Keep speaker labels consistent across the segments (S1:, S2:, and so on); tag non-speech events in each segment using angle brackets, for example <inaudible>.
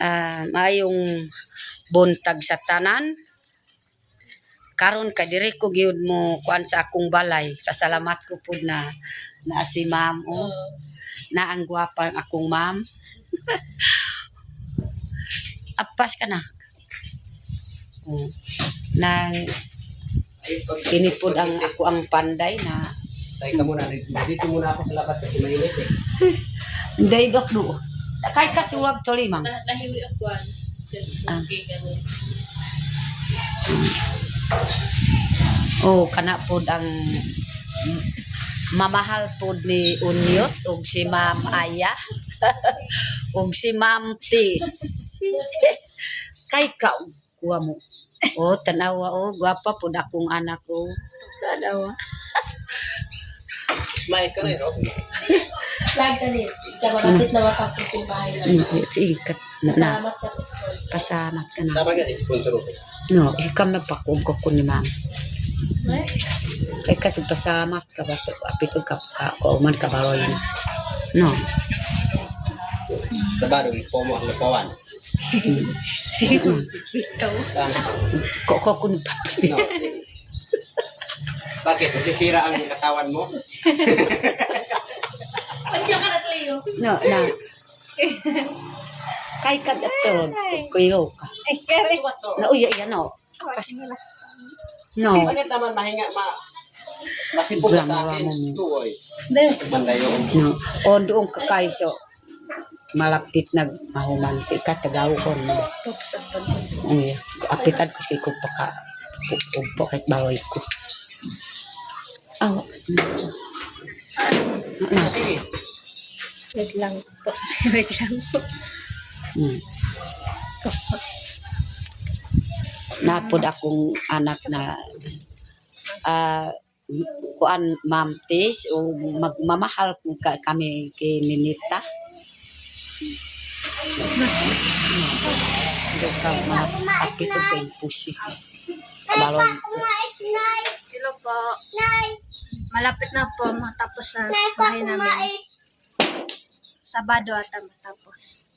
S1: Ah, maayong buntag sa tanan. Karon ka dire ko gyud mo kuan sa akong balay. Pasalamat ko pud na na si ma'am oh. Na ang gwapa akong ma'am. <laughs> Apas ka na. Oh. Nang kini pud ang ako ang panday na
S2: Tayo ka muna. Dito muna ako sa labas kasi mainit eh. <laughs>
S1: Hindi, dok, do. Kay kasuwag to limang.
S3: Na, nahiwi ako.
S1: Ah.
S3: Okay, ganun.
S1: Oh, kana pod ang mamahal pod ni Unyot ug si Ma'am Aya <laughs> ug si Ma'am Tis. <laughs> Kay ka kuha mo. Oh, tanawa oh, gwapa pod akong anak ko. Tanawa.
S2: Smile ka na Rob. <laughs>
S3: Flag ka rin. Ika malapit na matapos yung bahay na.
S1: Sikat na.
S3: Salamat ka.
S1: Pasamat ka na.
S2: Sama ka, sponsor ko.
S1: No, ikam na pakog ko ni Ma'am.
S3: Ay,
S1: Kay kasi pasamat ka ba to? Apit ka ka ko man ka baroy. No.
S2: Sa barong, pomo ang lapawan. Saan?
S1: Ko ko kun papit.
S2: No. Bakit? Nasisira ang katawan mo? <laughs>
S3: Andiyan ka na, Cleo.
S1: No, na. Kay kad at sod, kuyo ka. Na uya iya no. Pas, no.
S2: Bakit naman mahinga, ma... Masipog ka sa akin, tuoy. Mandayo.
S1: No. O doon ka kayso. Malapit na mahuman ka tagaw ko no. Uya, apitan ko kay ko pa ka. Kahit baroy ko. Aw. Na.
S2: Sige.
S3: Wait lang po. <laughs> wait lang po.
S1: Hmm. Napod akong anak na ah kuan Ma'am Tis o magmamahal ko ka, kami kay Ninita. Ito ka maapit o kay pusi. Ko.
S4: Hello po. Malapit na po matapos na bahay namin. Sabado ata matapos.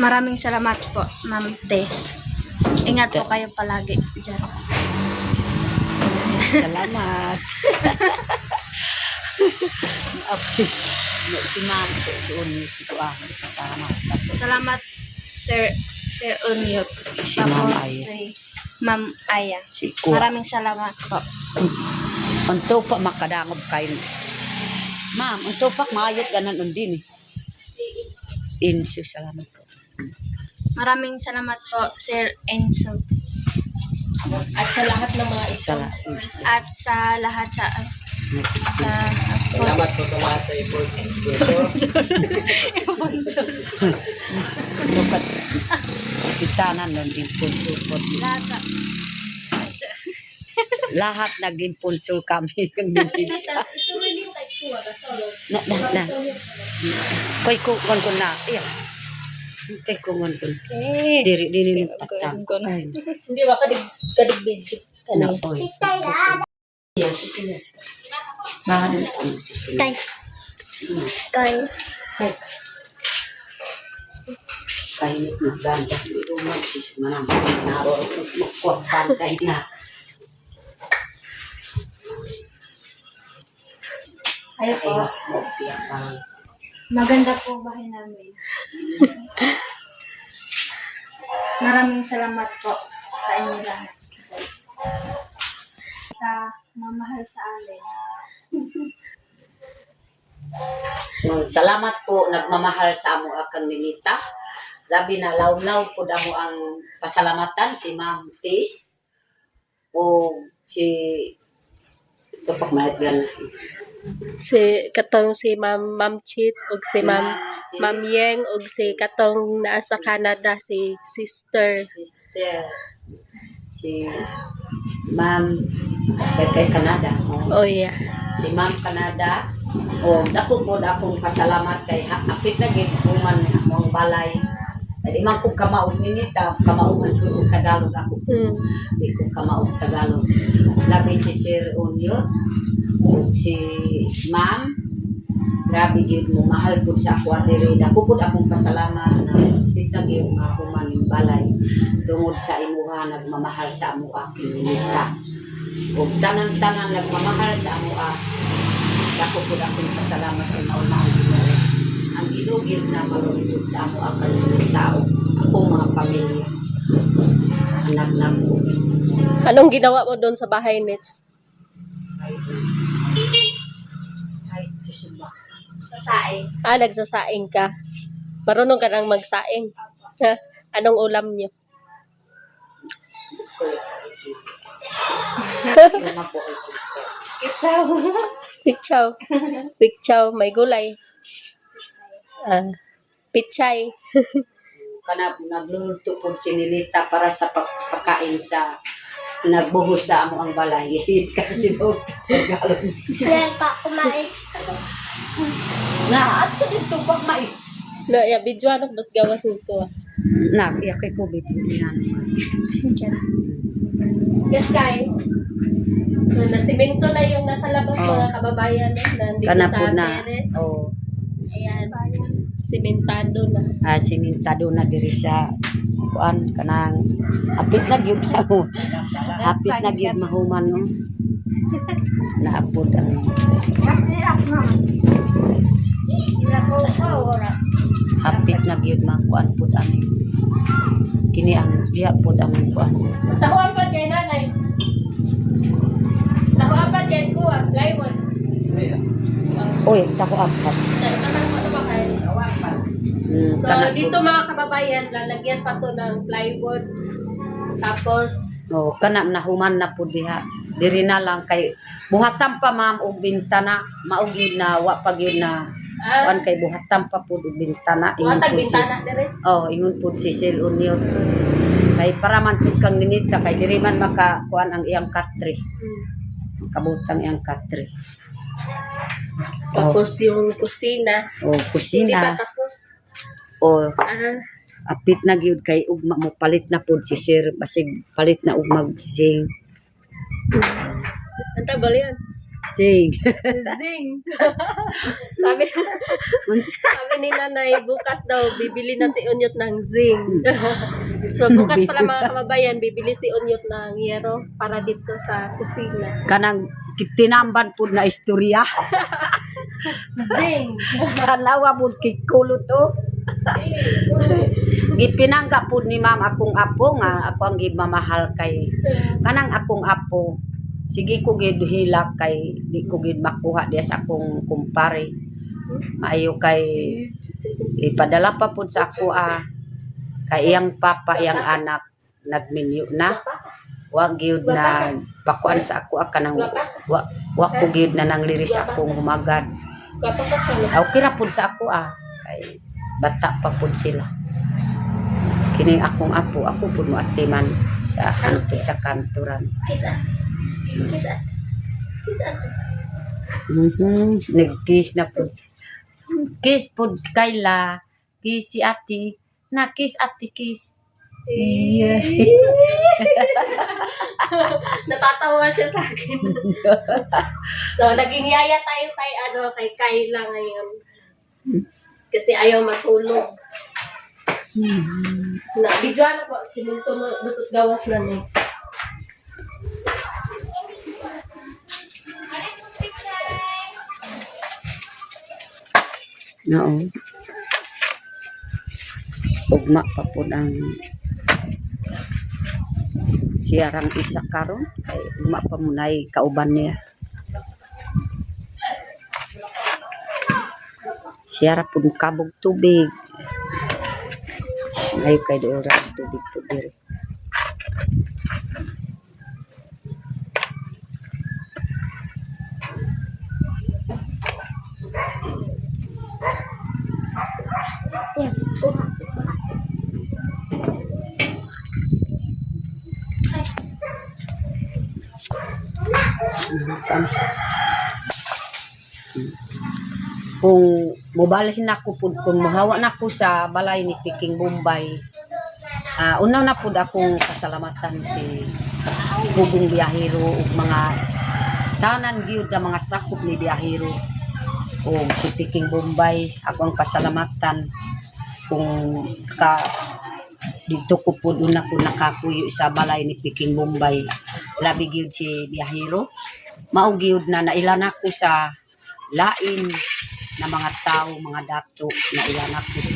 S4: Maraming salamat po, Ma'am Tess. Ingat po kayo palagi dyan.
S1: Salamat. <laughs> Si Ma'am ko, si Uni, si Kuang, kasama.
S4: Salamat, Sir Sir Unyok.
S1: Si Ma'am Aya.
S4: si Ma'am Aya.
S1: Si.
S4: Maraming salamat po.
S1: Unto pa makadangob kayo. Ma'am, unto pa maayot ganan undin eh. Insu, salamat po.
S4: Maraming salamat po, Sir Enzo.
S3: At sa lahat ng mga
S1: Sala.
S4: At sa lahat sa... sa
S2: Salamat po sa lahat sa effort and sponsor.
S1: Dapat pitanan nun, impulsor
S4: lahat sa...
S1: Lahat nag-impulsor kami. Yung bibig.
S3: Kay
S1: na, na, na. Koy ko, kon kon na. Iya. Koy ko, kon kon. Diri, diri ni patang. Ay,
S3: Hindi ba kadig kadig video ka
S1: na,
S3: na.
S1: oy. Yes. Mahal.
S4: Tay. Tay.
S1: Kahit maganda, hindi magsis manang naro magkuha pantay na.
S4: Po.
S1: Ay, pa.
S4: Maganda po ang bahay namin. Maraming salamat po sa inyo lahat. Sa mamahal sa amin.
S1: No, Salamat po nagmamahal sa amo akang ninita. Labi na lawlaw po damo ang pasalamatan si Ma'am Tis o si Tupak Mayat gan.
S5: Si katong si Ma'am Ma'am Chit ug si Ma'am Ma'am Yeng ug si katong naa sa Canada si sister
S1: Sister si Ma'am kay, Canada. O,
S5: oh yeah
S1: si Ma'am Canada o dako po akong pasalamat kay apit na gid kuman among balay. Di man ko kamaog ninita, kamauman ko yung Tagalog ako.
S5: mm.
S1: Di ko kamaog Tagalog. Labi si Sir Unyo, si Ma'am, grabe gyud mo mahal pud sa ako diri. Dako pud akong pasalamat na pod sa imuha nagmamahal sa amo aking ninita. Ug tanan-tanan nagmamahal sa amo a. Dako pod akong pasalamat kay mauna ang Ginoo. Ang Ginoo na malulod sa amo ninita ug akong mga pamilya. Anak na po.
S5: Anong ginawa mo doon sa bahay, Nets?
S4: Sasaing.
S5: Ah, nagsasaing ka. Marunong ka nang magsaing. Ha? Anong ulam niyo?
S1: Tito.
S5: Pitchaw. Pitchaw, may gulay. Ah, pitchay.
S1: kana nagluluto po si Ninita para sa pag- pagkain sa nagbuhos sa amo ang balay <laughs> kasi no paggalon
S3: Yan pa, kumain. <laughs>
S1: na ato dito pag mais
S5: No, ya, video ano ba't gawas nito ah.
S1: na iya kay covid yan
S5: Yes, kay. So, nasimento na yung nasa labas
S1: Oh.
S5: mga kababayan eh, na sa
S1: po na
S5: Teres.
S1: oh
S5: Ayan. Simentado na.
S1: ah, simintado na diri sa kuan kanang hapit na gyud na hapit na gyud mahuman no <laughs> naapod ang hapit na gyud makuan pud ani kini ang diya pud ang kuan
S5: Tahuan pa kay nanay. Tahuan pa kay kuha, plywood.
S1: Uy, tako apat.
S5: So, dito mga kababayan, lalagyan pa to ng plywood. Tapos,
S1: Oh, kana nahuman na po diha. Diri na lang kay buhatan pa ma'am og bintana, yun na wa pa na
S5: ah,
S1: kuan kay buhatan pa pud og bintana. Ingon
S5: Matag
S1: pud si
S5: bintana dire.
S1: Oh, ingon pud si Sil Union. Kay para man pud kang ninita kay diri man maka kuan ang iyang katri.
S5: Hmm.
S1: Kabutang iyang katri.
S5: Tapos yung kusina.
S1: Oh,
S5: Hindi
S1: kusina.
S5: pa tapos.
S1: Oh,
S5: Ah,
S1: apit na gyud kay ugma mo palit na pud si Sir basig palit na ug mag-sing.
S5: ang tabal yan.
S1: Sing.
S5: Zing! <laughs> sabi, <laughs> sabi ni nanay, bukas daw, bibili na si Unyot ng zing. <laughs> so, bukas pala mga kababayan, bibili si Unyot ng yero para dito sa kusina.
S1: kanang tinamban pud na istorya.
S5: Zing!
S1: Kanawa pud kikulo to. Gipinangga pud ni ma'am akong apo nga ako ang gimamahal kay kanang akong apo. Sige ko gid hilak kay di ko gid makuha diya sa akong kumpare. Maayo kay ipadala pa pud sa ako ah kay iyang papa iyang anak nagminyo na wa gyud na pakuan sa ako ah, kanang wa wa ko gyud na nang liris akong humagad. Okay ra pud sa ako ah. Kay bata pa pud sila. Kini akong apo, ako pud mo atiman sa hantod sa kanturan.
S5: Kiss at. Kiss at.
S1: Mhm. Nag-kiss na si- Kiss pud kayla. Kiss si ate. Na kiss ate kiss. Yeah. <laughs>
S5: Natatawa siya sa akin. so, naging yaya tayo kay, ano, kay Kyla ngayon. Kasi ayaw matulog. Na, bidyan po, mo, lutot gawas na niya.
S1: Oo. Ugma pa pud ang siyarang isa karon kay ugma pa munay kauban niya. Siyara pud kabog tubig. Ay kay doora tubig pud diri. kung mobalhin ako pud kung mohawa na ko sa balay ni Piking Bombay ah unaw na pud akong pasalamatan si Bugong Biyahero ug mga tanan gyud nga mga sakop ni Biyahero ug si Piking Bombay ako ang pasalamatan kung ka dito ko po una ko nakakuyo sa balay ni Piking Bombay. Labi gyud si Biyahiro. Mao gyud na nailan ako sa lain na mga tao, mga dato na ilan ako sa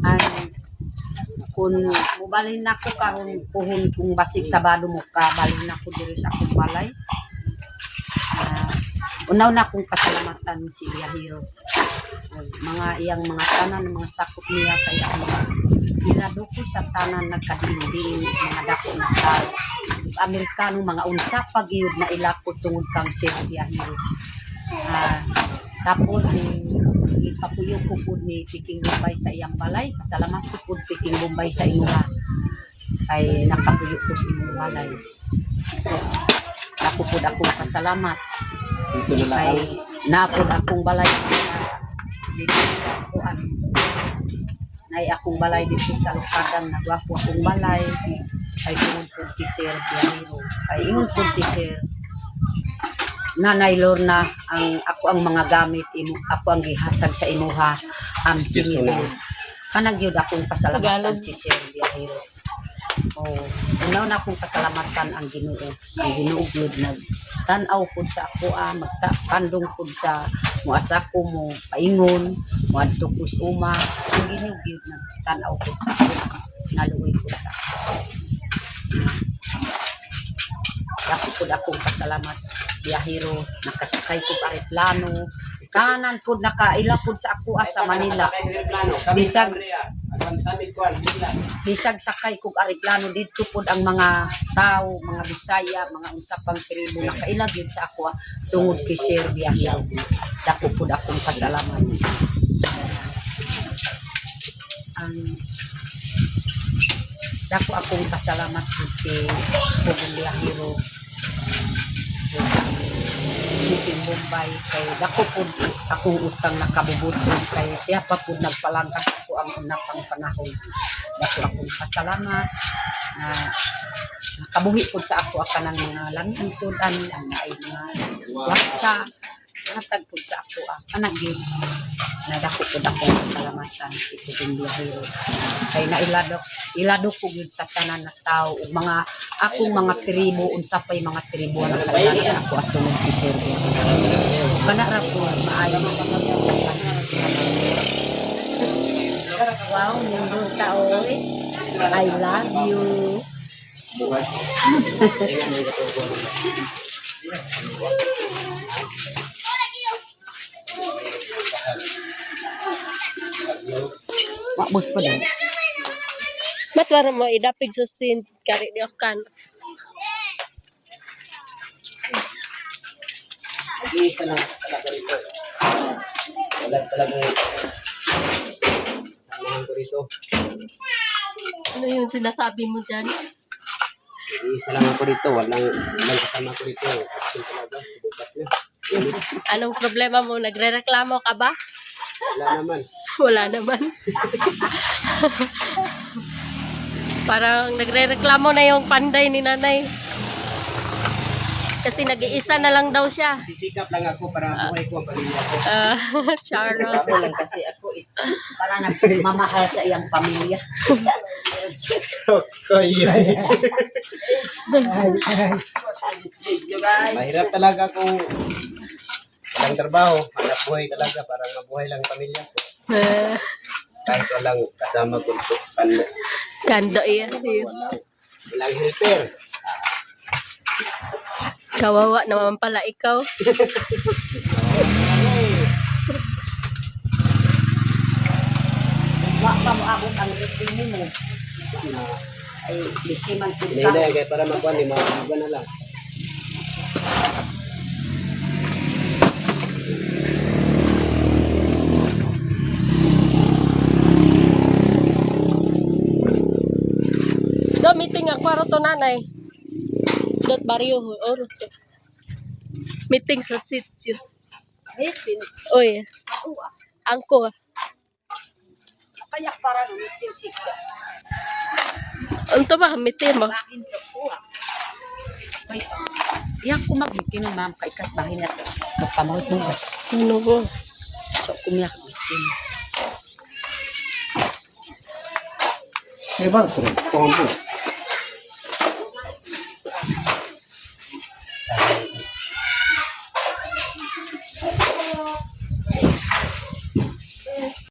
S1: ay kung mubalhin na karon puhon kung basig sabado mo ka balhin na diri sa akong balay unaw na kong pasalamatan si Yahiro mga iyang mga tanan mga sakop niya kaya mga ilado ko sa tanan nagkadinding mga dako na tao Amerikano mga unsa pagyud na ilakot tungod kang si Yahiro Ah, tapos eh, ipapuyo ko po ni Piking Bombay sa iyang balay. Pasalamat ko po Piking Bombay sa imuha. Ay nakapuyo ko sa imong balay. Ako po akong pasalamat.
S2: Dito na lang.
S1: Kay napod akong balay na dito sa kuan. Nay akong balay dito sa Lukadan. Nagwapo akong balay. Ay tungod po si Sir Pianero. Ay ingon po si Sir Nanay Lorna ang ako ang mga gamit imo ako ang gihatag sa imuha ang
S2: Excuse me
S1: pinili. Kanang gyud akong pasalamatan si Sir Biahiro. Oh, unaw na akong pasalamatan ang Ginoo. Ang Ginoo gyud nag tan-aw pud sa ako ah magta pandong pud sa muasa ko mo paingon moadto ko sa uma. Ang Ginoo gyud nag tan-aw pud sa ako naluoy pud sa ako. Ako pud akong pasalamat. Biyahero nakasakay ko aeroplano kanan pud nakaila pud sa ako ah, sa Manila. Bisag- bisag sakay kog aeroplano dito pud ang mga tao mga Bisaya mga unsa pang tribo nakaila gyud sa ako ah, tungod kay Sir biyahero dako pud akong pasalamat ang dako akong pasalamat pud kay Pugong Biyahero Siting Bombay kay dako pud akong utang nakabubuton kay siya pa pud nagpalangkas ako ang una pang panahon. Dako akong pasalamat na nakabuhi pud sa ako akan ng mga laming sudan ang mga lakta natag pud sa ako ah. Anak gyud na dako pasalamatan si Pugong Biyahero kay nailado ilado ko gyud sa tanan na tao ug mga akong mga tribo unsa pay mga tribo na nakilala sa ako at tungod kay Sir kana ra ko maayo Wow, mundo tao. I love you. <laughs> Wabos pa din.
S5: Ba't wala mo idapig sa sin kari di kan?
S2: Lang talaga rito. Wala talaga samahan ko rito.
S5: Ano yung sinasabi mo dyan?
S2: Mag-iisa lang ako rito. Walang, walang kasama ko rito. Absent talaga. Bukas na.
S5: Anong problema mo? Nagre-reklamo ka ba?
S2: Wala naman. <laughs>
S5: Wala naman. Parang nagre-reklamo na yung panday ni nanay. Kasi nag-iisa na lang daw siya.
S2: Sisikap lang ako para buhay ko ang pamilya ko.
S5: Ah, <laughs> Charo.
S1: Ako lang kasi ako eh, para nagmamahal sa iyang pamilya. <laughs>
S2: Mahirap talaga kung walang trabaho. Hanap buhay talaga para mabuhay lang ang pamilya ko.
S5: Ah, <laughs>
S2: Kahit walang kasama ko ito. Pan-
S5: Kando yan.
S2: walang, walang helper.
S5: Kawawa naman pala ikaw.
S1: Wa pa mo abot ang ritmo mo. Ay, lisiman
S2: Hindi
S1: ka.
S2: na kaya para magkuhan, lima na lang.
S5: Do, meeting ako para to nanay. Dot barrio. Oro to. Meeting sa sitio.
S1: Ay, pin-
S5: Oy, angko. ah.
S1: Kaya para numitin siya.
S5: Unto ba meeting mo?
S1: To ah. Wait. Iyang kumagbitin ng ma'am, kay kas bahin na magpamahot ng gas.
S5: Ano po?
S1: So, kumiyak bitin.
S2: Diba? Kung po.